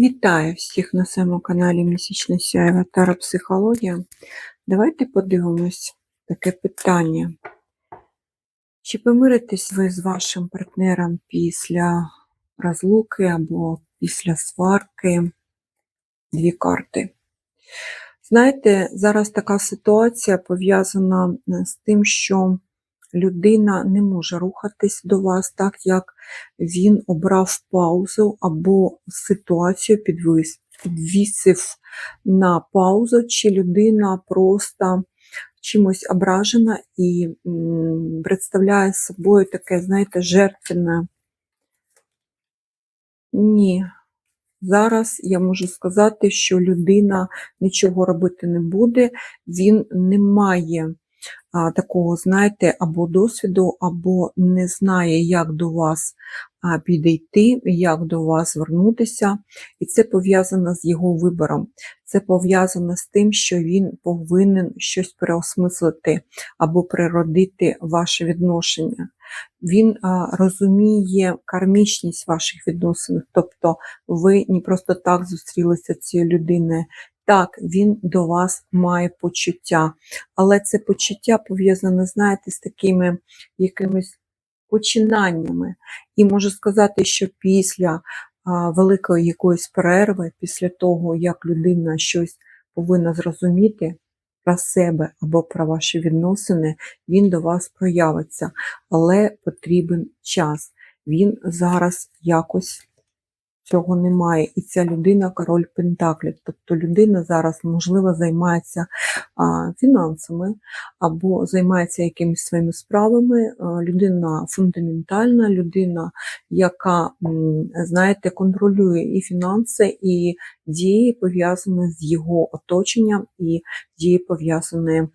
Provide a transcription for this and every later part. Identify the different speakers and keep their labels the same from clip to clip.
Speaker 1: Вітаю всіх на своєму каналі Місячна Сяєва Таропсихологія. Давайте подивимось таке питання. Чи помиритесь ви з вашим партнером після розлуки або після сварки? Дві карти. Знаєте, зараз така ситуація пов'язана з тим, що людина не може рухатись до вас так, як він обрав паузу або ситуацію підвісив на паузу, чи людина просто чимось ображена і представляє собою таке, знаєте, жертвенне. Ні. Зараз я можу сказати, що людина нічого робити не буде, він не має такого, знаєте, або досвіду, або не знає, як до вас підійти, як до вас звернутися. І це пов'язано з його вибором. Це пов'язано з тим, що він повинен щось переосмислити або природити ваше відношення. Він а, розуміє кармічність ваших відносин, тобто ви не просто так зустрілися з цією людиною. Так, він до вас має почуття, але це почуття пов'язане, знаєте, з такими якимись починаннями. І можу сказати, що після а, великої якоїсь перерви, після того, як людина щось повинна зрозуміти про себе або про ваші відносини, він до вас проявиться, але потрібен час. Він зараз якось цього немає. І ця людина король Пентаклів. Тобто людина зараз, можливо, займається фінансами або займається якимись своїми справами. Людина фундаментальна, людина, яка, знаєте, контролює і фінанси, і дії пов'язані з його оточенням, і дії пов'язані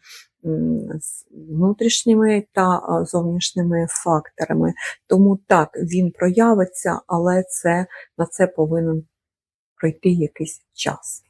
Speaker 1: з внутрішніми та зовнішніми факторами. Тому так, він проявиться, але це, на це повинен пройти якийсь час.